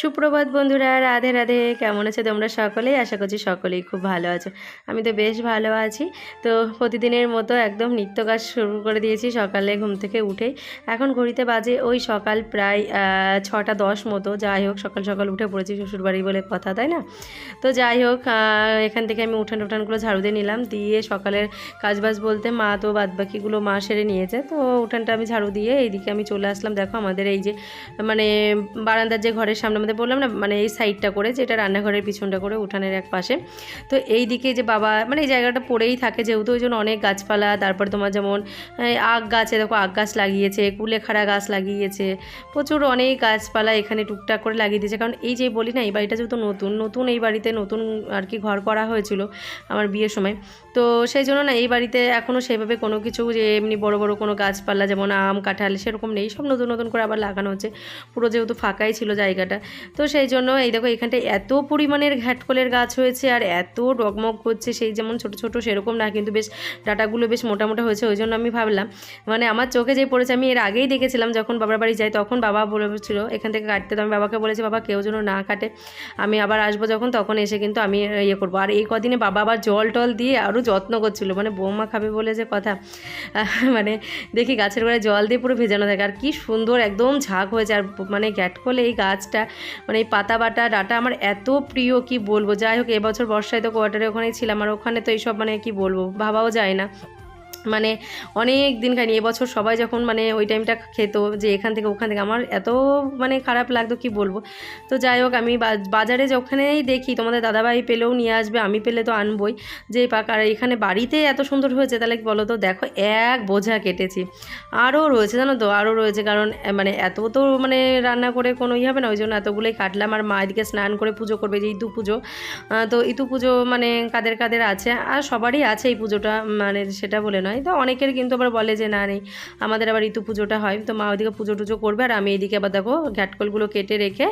সুপ্রভাত বন্ধুরা, রাধে রাধে। কেমন আছে তোমরা সকলেই আশা করছি সকলেই খুব ভালো আছো। আমি তো বেশ ভালো আছি। তো প্রতিদিনের মতো একদম নিত্য কাজ শুরু করে দিয়েছি সকালে ঘুম থেকে উঠেই এখন ঘড়িতে বাজে ওই সকাল প্রায় ছটা দশ মতো। যাই হোক, সকাল সকাল উঠে পড়েছি শ্বশুরবাড়ি বলে কথা, তাই না? তো যাই হোক এখান থেকে আমি উঠান উঠানগুলো ঝাড়ু দিয়ে নিলাম। দিয়ে সকালের কাজবাজ বলতে মা তো বাদবাকিগুলো মা সেরে নিয়েছে। তো উঠানটা আমি ঝাড়ু দিয়ে এইদিকে আমি চলে আসলাম। দেখো আমাদের এই যে মানে বারান্দার যে ঘরের সামনে আমাদের বললাম না মানে এই সাইডটা করে, যেটা রান্নাঘরের পিছনটা করে, উঠানের এক পাশে। তো এই দিকে যে বাবা মানে এই জায়গাটা পড়েই থাকে যেহেতু ওই জন্য অনেক গাছপালা, তারপর তোমার যেমন আগ গাছে দেখো আগ গাছ লাগিয়েছে, কুলেখাড়া গাছ লাগিয়েছে, প্রচুর অনেক গাছপালা এখানে টুকটাক করে লাগিয়ে দিয়েছে। কারণ এই যে বলি না, এই বাড়িটা যেহেতু নতুন নতুন এই বাড়িতে নতুন আর কি ঘর করা হয়েছিল আমার বিয়ের সময়। তো সেই জন্য না, এই বাড়িতে এখনও সেভাবে কোনো কিছু যে এমনি বড় বড় কোনো গাছপালা, যেমন আম, কাঁঠাল, সেরকম নেই। সব নতুন নতুন করে আবার লাগানো হচ্ছে। পুরো যেহেতু ফাঁকাই ছিল জায়গাটা। তো সেই জন্য এই দেখো, এখানটায় এত পরিমাণের ঘ্যাটকলের গাছ হয়েছে আর এত ডগমগ করছে সেই যেমন ছোট ছোট সেরকম না, কিন্তু বেশ ডাটাগুলো বেশ মোটা মোটা হয়েছে, ওই জন্য আমি ভাবলাম মানে আমার চোখে যে পড়েছে, আমি এর আগেই দেখেছিলাম যখন বাবার বাড়ি যাই, তখন বাবা বলেছিল, এখান থেকে কাটতে তো আমি বাবাকে বলেছি, বাবা, কেউ যেন না কাটে, আমি আবার আসব যখন, তখন এসে কিন্তু আমি ইয়ে করব। আর এই কদিনে বাবা আবার জল টল দিয়ে আরও যত্ন করছিল মানে বৌমা খাবে বলে যে কথা মানে দেখি গাছের গোড়ায় জল দিয়ে পুরো ভেজানো থাকে, আর কি সুন্দর একদম ঝাঁক হয়েছে, আর মানে গ্যাটকলে এই গাছটা মানে এই পাতা বাটা ডাটা আমার এত প্রিয়, কি বলব? যাই হোক, এবছর বর্ষায় তো কোয়ার্টারে ওখানেই ছিলাম, আর ওখানে তো এইসব মানে কি বলব? ভাবাও যায় না। মানে অনেক দিন খাইনি এবছর সবাই যখন মানে ওই টাইমটা খেত যে এখান থেকে ওখান থেকে, আমার এত মানে খারাপ লাগতো কি বলব? তো যাই হোক, আমি বাজারে যখনই দেখি, তোমাদের দাদাভাই পেলেও নিয়ে আসবে, আমি পেলে তো আনবই। যে পাক, আর এখানে বাড়িতে এত সুন্দর হয়েছে, তাহলে বলো তো দেখো, এক বোঝা কেটেছি। আরও রয়েছে, জানো তো? আরও রয়েছে, কারণ মানে এত তো মানে রান্না করে কোনো ইয়ে হবে না, ওই জন্য এতগুলোই কাটলাম। আর মা এদিকে স্নান করে পুজো করবে, যে ইতু পুজো। তো ইতু পুজো মানে কাদের কাদের আছে? আর সবারই আছে এই পুজোটা মানে সেটা বলে নয়। তো অনেকের কিন্তু আবার বলে যে, না, নেই। আমাদের আবার ঋতু পুজোটা হয়। তো মা ওইদিকে পুজো টুজো করবে আর আমি এইদিকে আবার দেখো ঘ্যাটকলগুলো কেটে রেখে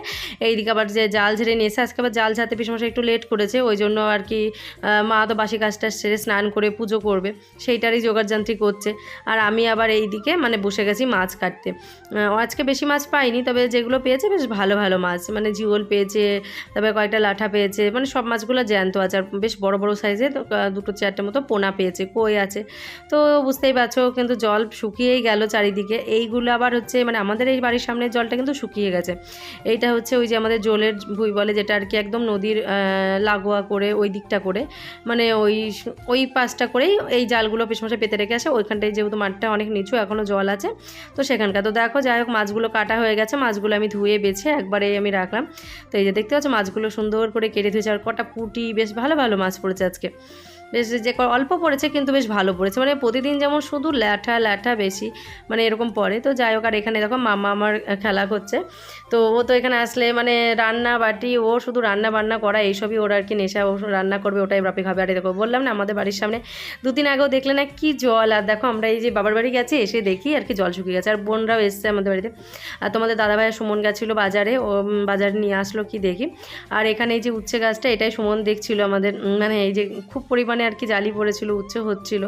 এইদিকে আবার যে জাল ঝেড়ে নিয়ে আজকে আবার জাল ঝাড়তে পিসমশাই একটু লেট করেছে। ওই জন্য আর কি মা তো বাসি কাজটা সেরে স্নান করে পুজো করবে। সেইটারই যোগাড়যন্ত্রী করছে আর আমি আবার এইদিকে মানে বসে গেছি মাছ কাটতে। আজকে বেশি মাছ পাইনি, তবে যেগুলো পেয়েছে বেশ ভালো ভালো মাছ। মানে জিওল পেয়েছে তারপরে কয়েকটা লাঠা পেয়েছে। মানে সব মাছগুলো জ্যান্ত আছে। আর বেশ বড় বড় সাইজে দুটো চারটে মতো পোনা পেয়েছে। কই আছে? তো বুঝতেই পারছ, কিন্তু জল শুকিয়েই গেল চারিদিকে। এইগুলো আবার হচ্ছে মানে আমাদের এই বাড়ির সামনের জলটা কিন্তু শুকিয়ে গেছে। এইটা হচ্ছে ওই যে আমাদের জলের ভুই বলে, যেটা আর কি একদম নদীর লাগোয়া করে, ওই দিকটা করে। মানে ওই ওই পাশটা করেই এই জালগুলো পেছনে পেতে রেখে আসে। ওইখানটায় যেহেতু মাঠটা অনেক নিচু এখনও জল আছে, তো সেখানকার। তো দেখো, যাই হোক, মাছগুলো কাটা হয়ে গেছে। মাছগুলো আমি ধুয়ে বেছে একবারে আমি রাখলাম। তো এই যে দেখতে পাচ্ছ, মাছগুলো সুন্দর করে কেটে ধুয়েছে। আর কটা পুঁটি, বেশ ভালো ভালো মাছ পড়েছে আজকে। বেশ যে অল্প পড়েছে কিন্তু বেশ ভালো পড়েছে। মানে প্রতিদিন যেমন শুধু ল্যাঠা ল্যাঠা বেশি মানে এরকম পড়ে। তো যাই হোক, আর এখানে দেখো মামা আমার খেলা করছে। তো ও তো এখানে আসলে মানে রান্না বাটি, ও শুধু রান্না বান্না করা, এইসবই ওর আর কি নেশা। ও রান্না করবে, ওটাই বাপি খাবে। আর দেখো, বললাম না, আমাদের বাড়ির সামনে দুদিন আগেও দেখলে না কি জল। আর দেখো, আমরা এই যে বাবার বাড়ি গেছি, এসে দেখি আর কি জল শুকিয়ে গেছে। আর বোনরাও এসছে আমাদের বাড়িতে। আর তোমাদের দাদাভাই সুমন গেছিল বাজারে। ও বাজারে নিয়ে আসলো কি দেখি। আর এখানে এই যে উচ্ছে গাছটা, এটাই সুমন দেখছিল আমাদের। মানে এই যে খুব পরিমাণে আর কি জালি পড়েছিল উচ্ছে হচ্ছিল।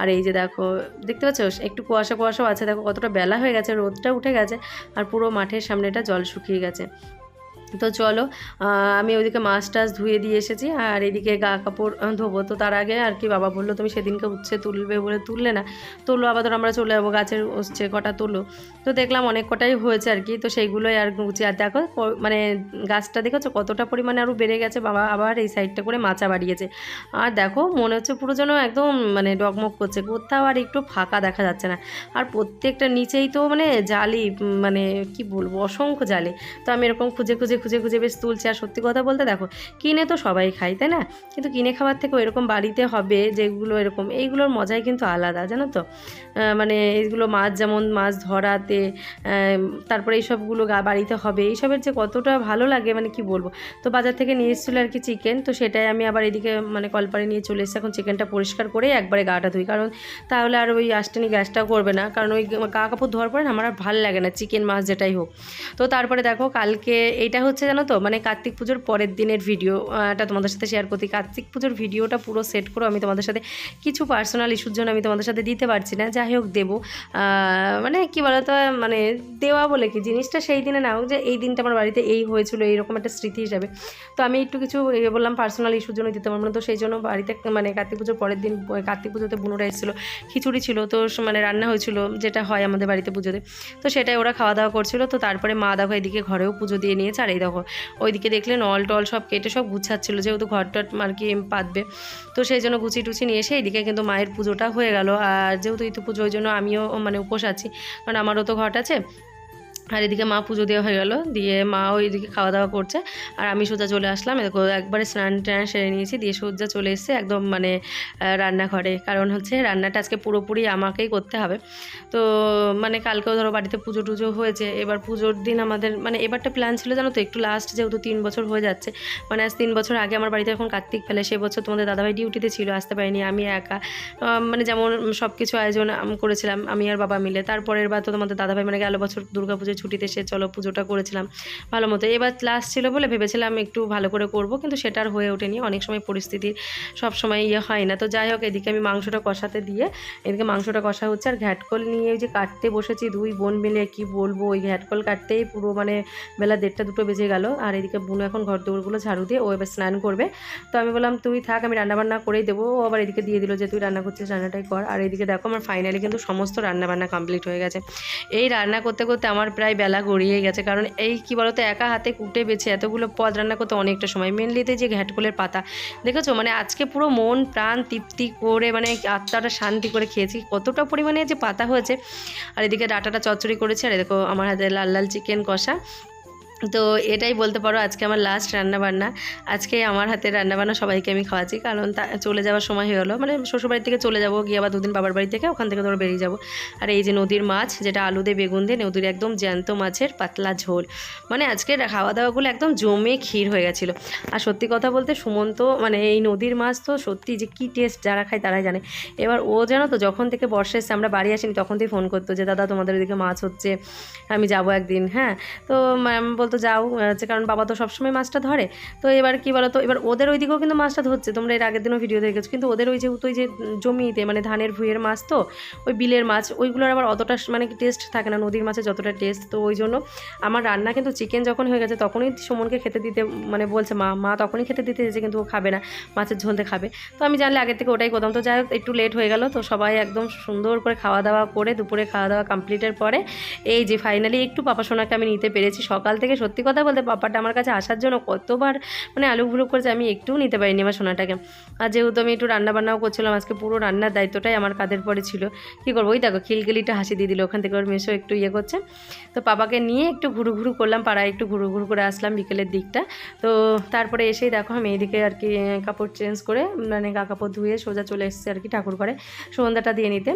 আর এই যে দেখো, দেখতে পাচ্ছ? একটু কুয়াশা কুয়াশাও আছে। দেখো কতটা বেলা হয়ে গেছে, রোদটা উঠে গেছে, আর পুরো মাঠের সামনেটা জল শুকিয়ে গেছে। তো চলো আমি ওইদিকে মাছ টাছ ধুয়ে দিয়ে এসেছি আর এদিকে গা কাপড় ধোবো। তো তার আগে আর কি বাবা বলল, তুমি সেদিনকে উচ্ছে তুলবে বলে তুললে না? তুললো আবার ধর আমরা চলে যাব গাছের উচ্ছে কটা তুলো। তো দেখলাম অনেক কটাই হয়েছে আর কি, তো সেইগুলোই আর গুছিয়ে আর দেখো মানে গাছটা দেখেছ কতটা পরিমাণে আরও বেড়ে গেছে? বাবা আবার এই সাইডটা করে মাচা বাড়িয়েছে। আর দেখো, মনে হচ্ছে পুরো যেন একদম মানে ডকমক করছে। কোথাও আর একটু ফাঁকা দেখা যাচ্ছে না। আর প্রত্যেকটা নিচেই তো মানে জালি মানে কি বলব, অসংখ্য জালি। তো আমি এরকম খুঁজে খুঁজে খুঁজে খুঁজে বেশ তুলছে। আর সত্যি কথা বলতে দেখো, কিনে তো সবাই খাই তাই না? কিন্তু কিনে খাওয়ার থেকে এরকম বাড়িতে হবে যেগুলো এরকম, এইগুলোর মজাই কিন্তু আলাদা, জানো তো? মানে এইগুলো মাছ যেমন মাছ ধরাতে তারপরে এইসবগুলো বাড়িতে হবে, এইসবের যে কতটা ভালো লাগে মানে কি বলব? তো বাজার থেকে নিয়ে এসেছিল আর কি চিকেন তো সেটাই আমি আবার এদিকে মানে কলপারে নিয়ে চলে এসেছি। এখন চিকেনটা পরিষ্কার করে একবারে গাটা ধুই, কারণ তাহলে আর ওই আষ্টানি গ্যাসটাও করবে না, কারণ ওই গা কাপড় ধোয়ার পরে আমার আর ভালো লাগে না চিকেন মাছ যেটাই হোক। তো তারপরে দেখো, কালকে এইটা হচ্ছে জানো তো মানে কার্তিক পুজোর পরের দিনের ভিডিওটা তোমাদের সাথে শেয়ার করতে। কার্তিক পুজোর ভিডিওটা পুরো সেট করে, আমি তোমাদের সাথে কিছু পার্সোনাল ইস্যুর জন্য আমি তোমাদের সাথে দিতে পারছি না। যাই হোক, দেবো। মানে কি বলতো মানে দেওয়া বলে কি, জিনিসটা সেই দিনে না হোক যে এই দিনটা আমার বাড়িতে এই হয়েছিল, এইরকম একটা স্মৃতি হিসাবে। তো আমি একটু কিছু বললাম পার্সোনাল ইস্যুর জন্য দিতে পারব না। তো সেই জন্য বাড়িতে মানে কার্তিক পুজোর পরের দিন কার্তিক পুজোতে বুনোরা এসেছিল, খিচুড়ি ছিল, তো মানে রান্না হয়েছিল, যেটা হয় আমাদের বাড়িতে পুজোতে। তো সেটাই ওরা খাওয়া দাওয়া করছিল। তো তারপরে মা দেখো এদিকে ঘরেও পুজো দিয়ে নিয়েছে, আর এই দেখো, ওইদিকে দেখলেন অল টল সব কেটে সব গুছাচ্ছিলো, যেহেতু ঘর টট আর কি পাতবে। তো সেই জন্য গুছিয়ে টুচি নিয়ে এসে এইদিকে কিন্তু মায়ের পুজোটা হয়ে গেল। আর যেহেতু ইতু পুজো ওই জন্য আমিও মানে উপোস আছি, কারণ আমারও তো ঘট আছে আর এদিকে মা পুজো দেওয়া হয়ে গেল। দিয়ে মা ওইদিকে খাওয়া দাওয়া করছে। আর আমি সোজা চলে আসলাম। একবারে স্নান টান সেরে নিয়েছি। দিয়ে সোজা চলে এসেছে একদম মানে রান্নাঘরে। কারণ হচ্ছে রান্নাটা আজকে পুরোপুরি আমাকেই করতে হবে। তো মানে কালকেও ধরো বাড়িতে পুজো টুজো হয়েছে। এবার পুজোর দিন আমাদের মানে এবারটা প্ল্যান ছিল জানো তো? একটু লাস্ট যেহেতু তিন বছর হয়ে যাচ্ছে। মানে আজ তিন বছর আগে আমার বাড়িতে এখন কার্তিক ফেলে, সে বছর তোমাদের দাদাভাই ডিউটিতে ছিল, আসতে পারিনি। আমি একা। মানে যেমন সব কিছু আয়োজন করেছিলাম, আমি আর বাবা মিলে। তারপরের বার তো তোমাদের দাদাভাই মানে গেল বছর দুর্গাপুজোর ছুটিতে সে, চলো পুজোটা করেছিলাম। ভালো মতো। এবার ক্লাস ছিল বলে ভেবেছিলাম একটু ভালো করে করব, কিন্তু সেটা আর হয়ে ওঠেনি। অনেক সময় পরিস্থিতির সব সময় ইয়ে হয় না। তো যাই হোক, এদিকে আমি মাংসটা কষাতে দিয়ে, এদিকে মাংসটা কষা হচ্ছে। আর ঘ্যাটকল নিয়ে ওই যে কাটতে বসেছি দুই বোন মিলে, কি বলব? ওই ঘ্যাটকল কাটতেই পুরো মানে বেলা দেড়টা দুটো বেজে গেল। আর এদিকে বুনু এখন ঘর দৌড়গুলো ঝাড়ু দিয়ে, ও এবার স্নান করবে। তো আমি বললাম, তুই থাক, আমি রান্নাবান্না করেই দেবো। ও আবার এদিকে দিয়ে দিল যে, তুই রান্না করছিস, রান্নাটাই কর। আর এদিকে দেখো, আমার ফাইনালি কিন্তু সমস্ত রান্নাবান্না কমপ্লিট হয়ে গেছে। এই রান্না করতে করতে আমার প্রায় বেলা গড়িয়ে গেছে। কারণ এই কি বলতো, একা হাতে কুটে বেছে এতগুলো পদ রান্না করতে অনেকটা সময়। মেনলিতে যে ঘ্যাটকোলের পাতা। দেখেছ? মানে আজকে পুরো মন, প্রাণ তৃপ্তি করে মানে আত্মাটা শান্তি করে খেয়েছি। কতটা পরিমাণে যে পাতা হয়েছে। আর এদিকে ডাটাটা চচ্চড়ি করেছে। আর দেখো, আমার হাতে লাল লাল চিকেন কষা। তো এটাই বলতে পারো, আজকে আমার লাস্ট রান্নাবান্না। আজকে আমার হাতে রান্নাবান্না সবাইকে আমি খাওয়াচ্ছি, কারণ চলে যাওয়ার সময় হয়ে গেলো। মানে শ্বশুরবাড়ি থেকে চলে যাব, গিয়ে আবার দুদিন বাবার বাড়ি থেকে ওখান থেকে ধরো বেরিয়ে যাব। আর এই যে নদীর মাছ, যেটা আলু দিয়ে বেগুন দিয়ে, নদীর একদম জ্যান্ত মাছের পাতলা ঝোল। মানে আজকে খাওয়া দাওয়াগুলো একদম জমে ক্ষীর হয়ে গেছিল। আর সত্যি কথা বলতে সুমন্ত মানে এই নদীর মাছ তো সত্যি যে কী টেস্ট যারা খায় তারাই জানে। এবার ও জানো তো, যখন থেকে বর্ষা এসছে, আমরা বাড়ি আসিনি, তখন থেকে ফোন করতো যে, দাদা, তোমাদের ওদিকে মাছ হচ্ছে, আমি যাব একদিন। হ্যাঁ? তো বলতো যাও হচ্ছে কারণ বাবা তো সবসময় মাছটা ধরে। তো এবার কি বলো তো এবার ওদের ওইদিকেও কিন্তু মাছটা ধরছে। তোমরা এর আগের দিনও ভিডিও দেখেছ। কিন্তু ওদের ওই যেহেতু ওই যে জমিতে মানে ধানের ভুঁইয়ের মাছ তো, ওই বিলের মাছ, ওইগুলোর আবার অতটা মানে টেস্ট থাকে না। নদীর মাছের যতটা টেস্ট তো ওই জন্য আমার রান্না কিন্তু চিকেন যখন হয়ে গেছে, তখনই সুমনকে খেতে দিতে মানে বলছে, মা মা তখনই খেতে দিতে যে কিন্তু ও খাবে না, মাছের ঝোলতে খাবে। তো আমি জানলে আগের থেকে ওটাই করতাম। তো যাই হোক, একটু লেট হয়ে গেল। তো সবাই একদম সুন্দর করে খাওয়া দাওয়া করে, দুপুরে খাওয়া দাওয়া কমপ্লিটের পরে, এই যে ফাইনালি একটু পাপা সোনাকে আমি নিতে পেরেছি। সকাল থেকে সত্যি কথা বলতে পাপাটা আমার কাছে আসার জন্য কতবার মানে আলু ভুলু করেছে আমি একটুও নিতে পারিনি আমার সোনাটাকে। আর যেহেতু আমি একটু রান্না বান্নাও করছিলাম, আজকে পুরো রান্নার দায়িত্বটাই আমার কাঁধের পরে ছিল। কী করব? ওই দেখো, খিলখিলিটা হাসি দিয়ে দিল, ওখান থেকে ওর মেশো একটু ইয়ে করছে। তো পাপাকে নিয়ে একটু ঘুরু ঘুরু করলাম, পাড়ায় একটু ঘুরু ঘুরু করে আসলাম বিকেলের দিকটা। তো তারপরে এসেই দেখো আমি এইদিকে আর কি কাপড় চেঞ্জ করে মানে গা কাপড় ধুয়ে সোজা চলে এসেছি আর কি ঠাকুর ঘরে সন্ধ্যাটা দিয়ে নিতে।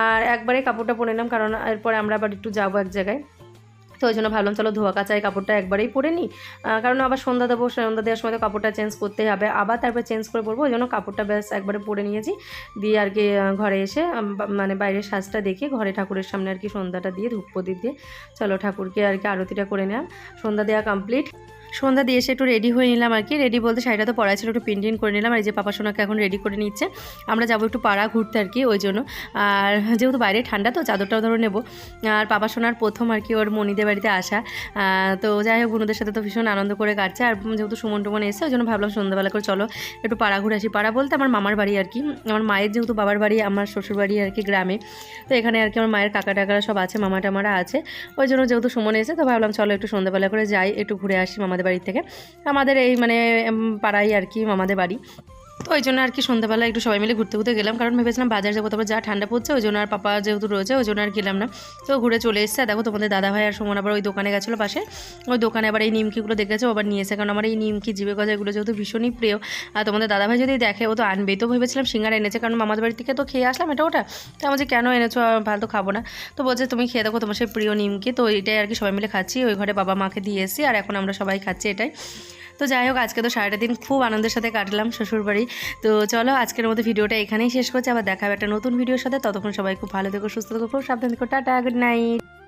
আর একবারে কাপড়টা পরে নিলাম, কারণ এরপরে আমরা আবার একটু যাব এক জায়গায়। তো ওই জন্য ভাবলাম, চলো ধোয়া কাচাই কাপড়টা একবারেই পরে নিই। কারণ আবার সন্ধ্যা দেবো, সন্ধ্যা দেওয়ার সময় তো কাপড়টা চেঞ্জ করতে হবে। আবার তারপরে চেঞ্জ করে পরবো, ওই জন্য কাপড়টা ব্যাস একবারে পরে নিয়েছি। দিয়ে আর কি ঘরে এসে মানে বাইরের সাজটা দেখে, ঘরে ঠাকুরের সামনে আর কি সন্ধ্যাটা দিয়ে ধূপ প্রদীপ দিয়ে। চলো ঠাকুরকে আর কি আরতিটা করে নেওয়া সন্ধ্যা দেওয়া কমপ্লিট সন্ধ্যা দিয়ে এসে একটু রেডি হয়ে নিলাম আর কি। রেডি বলতে শাড়িটা তো পড়াই ছিল, একটু পেন্টিং করে নিলাম আর যে পাপা সোনাকে এখন রেডি করে নিচ্ছে। আমরা যাব একটু পাড়া ঘুরতে আর কি, ওই জন্য। আর যেহেতু বাইরে ঠান্ডা, তো চাদরটাও ধরে নেব। আর পাপা সোনার প্রথম আর কি ওর মনিদের বাড়িতে আসা। তো যাই হোক, বোনদের সাথে তো ভীষণ আনন্দ করে কাটছে। আর যেহেতু সুমন টুমন এসে ওই জন্য ভাবলাম সন্ধ্যাবেলা করে চলো একটু পাড়া ঘুরে আসি। পাড়া বলতে আমার মামার বাড়ি আর কি। আমার মায়ের যেহেতু বাবার বাড়ি, আমার শ্বশুর বাড়ি আর কি গ্রামে। তো এখানে আর কি আমার মায়ের কাকা টাকারা সব আছে, মামা টামারা আছে। ওই জন্য যেহেতু সুমন এসে তো ভাবলাম চলো একটু সন্ধ্যাবেলা করে যাই, একটু ঘুরে আসি মামাদের বাড়ি থেকে। আমাদের এই মানে পাড়াই আর কি মামাদের বাড়ি। তো ওই জন্য আর কি সন্ধ্যাবেলা একটু সবাই মিলে ঘুরতে ঘুরতে গেলাম। কারণ ভেবেছিলাম বাজার যাব, তারপর যা ঠান্ডা পড়ছে, ওই জন্য আর পাপা যেহেতু রয়েছে, ওই জন্য আর গেলাম না। তো ঘুরে চলে এসেছে দেখো তোমাদের দাদা ভাই আর সুমন আবার ওই দোকানে গেছিল পাশে। ওই দোকানে আবার এই নিমকিগুলো দেখেছে? আবার নিয়ে এসে, কারণ আমার এই নিমকি, জিবে গজা এগুলো যেহেতু ভীষণই প্রিয়। আর তোমাদের দাদা ভাই যদি দেখে, ও তো আনবেই। তো ভেবেছিলাম সিঙ্গারা এনেছে, কারণ মামাদের বাড়ি থেকে তো খেয়ে আসলাম এটা ওটা। তো আমার যে কেন এনেছো? ভালো তো খাব না। তো বলছে, তুমি খেয়ে দেখো, তোমার সেই প্রিয় নিমকি। তো এটাই আর কি সবাই মিলে খাচ্ছি। ওই ঘরে বাবা মাকে দিয়ে এসেছি, আর এখন আমরা সবাই খাচ্ছি এটাই। তো যাই হোক, আজকে তো সারাটা দিন খুব আনন্দের সাথে কাটলাম শ্বশুরবাড়ি। তো চলো, আজকের মতো ভিডিওটা এখানেই শেষ করছি। আবার দেখাবে একটা নতুন ভিডিওর সাথে। ততক্ষণ সবাই খুব ভালো থেকো, সুস্থ থেকো, খুব সাবধান থেকো। Tata good night